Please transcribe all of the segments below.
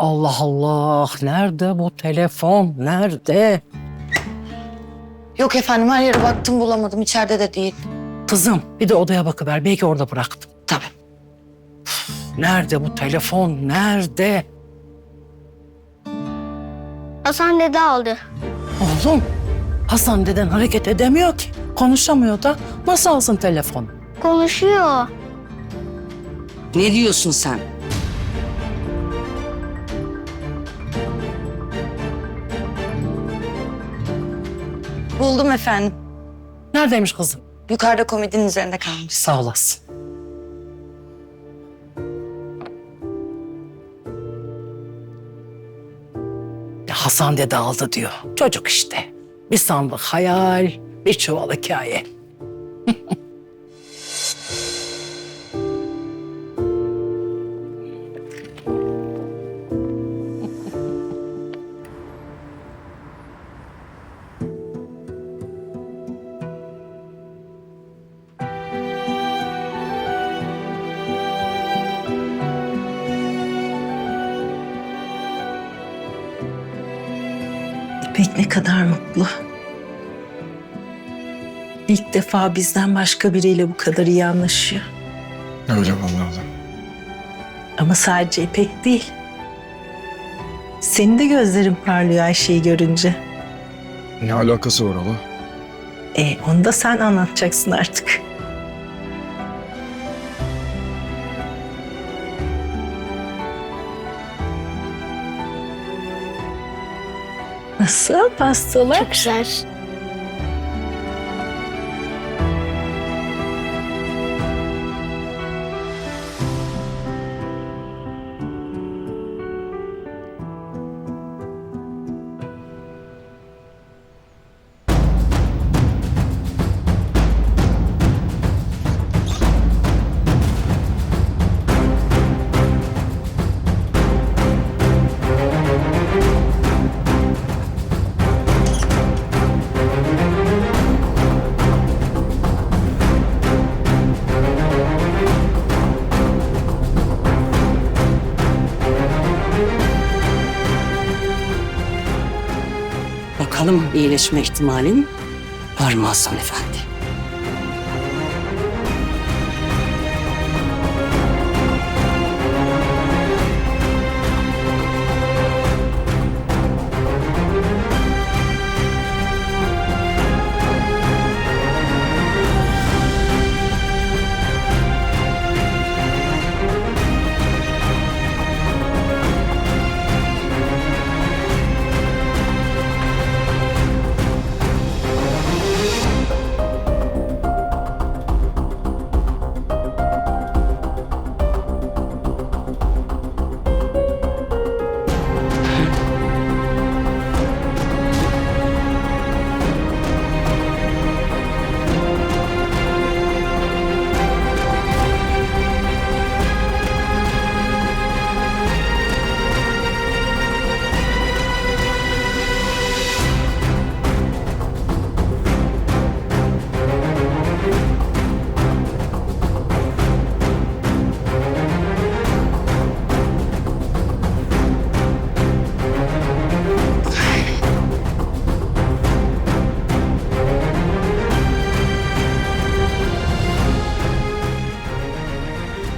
Allah Allah. Nerede bu telefon? Nerede? Yok efendim her yere baktım bulamadım. İçeride de değil. Kızım bir de odaya bakıver. Belki orada bıraktım. Tabii. Nerede bu telefon? Nerede? Hasan dede aldı. Oğlum Hasan deden hareket edemiyor ki. Konuşamıyor da nasıl alsın telefonu? Konuşuyor. Ne diyorsun sen? Buldum efendim. Neredeymiş kızım? Yukarıda komodinin üzerinde kalmış. Sağ olasın. Ya Hasan dede aldı diyor. Çocuk işte. Bir sandık hayal, bir çuval hikaye. İpek ne kadar mutlu. İlk defa bizden başka biriyle bu kadar iyi anlaşıyor. Öyle vallahi da. Ama sadece İpek değil. Senin de gözlerin parlıyor Ayşe'yi görünce. Ne alakası var hala? E onu da sen anlatacaksın artık. Nasıl pastalar? Çok güzel. Bakalım iyileşme ihtimalin var mı Hasan Efendi?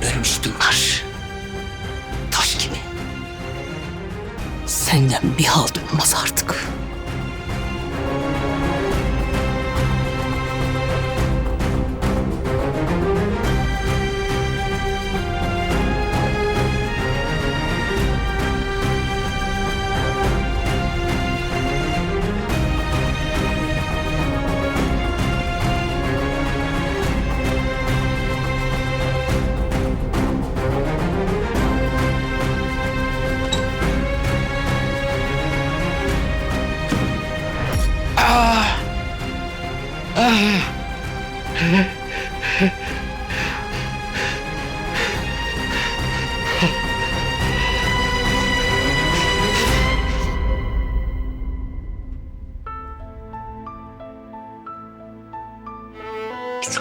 Ölmüş bunlar. Taş gibi. Senden bir halt olmaz artık.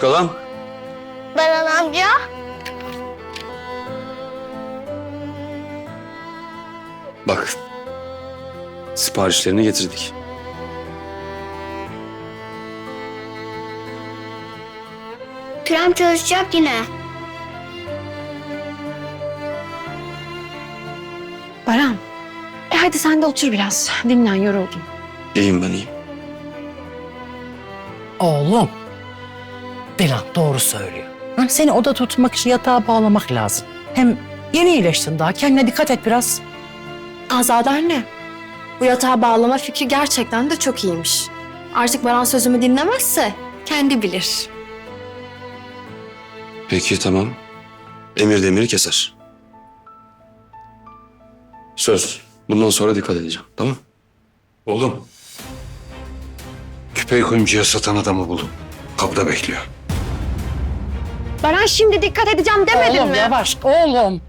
Küçük adam. Baran amca. Bak. Siparişlerini getirdik. Krem çalışacak yine. Baran. E hadi sen de otur biraz. Dinlen yoruldun. İyiyim ben iyiyim. Oğlum. Dilan doğru söylüyor. Ha, Seni oda tutmak için yatağa bağlamak lazım. Hem yeni iyileştin daha. Kendine dikkat et biraz. Azade anne. Bu yatağa bağlama fikri gerçekten de çok iyiymiş. Artık Baran sözümü dinlemezse kendi bilir. Peki tamam. Emir demiri keser. Söz. Bundan sonra dikkat edeceğim. Tamam? Oğlum. Küpeyi kuyumcuya satan adamı bulun. Kapıda bekliyor. Baran şimdi dikkat edeceğim demedin oğlum mi? yavaş oğlum.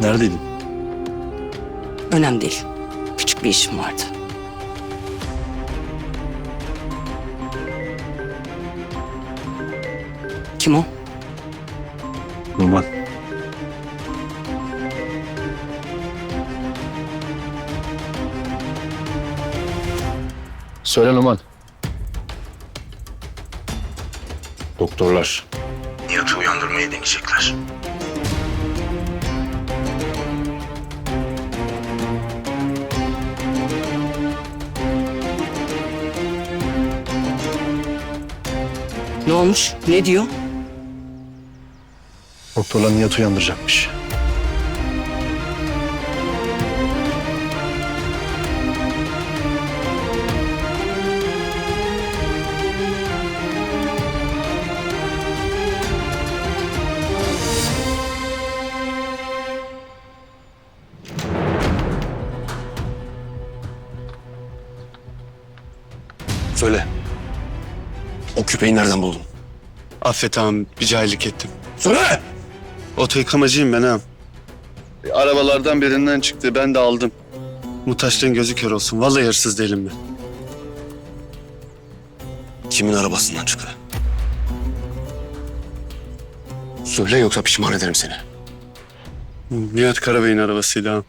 Neredeydin? Önemli değil. Küçük bir işim vardı. Kim o? Numan. Söyle Numan. Doktorlar. Nihat'ı uyandırmayı deneyecekler. Ne olmuş? Ne diyor? Doktorlar Nihat uyandıracakmış. Söyle. O küpeyi nereden buldun? Affet ağam, bir cahillik ettim. Söyle! Oto yıkamacıyım ben ağam. Arabalardan birinden çıktı, ben de aldım. Mutaşlığın gözü kör olsun. Vallahi hırsız değilim ben. Kimin arabasından çıktı? Söyle yoksa pişman ederim seni. Nihat Karabey'in arabasıydı ağam.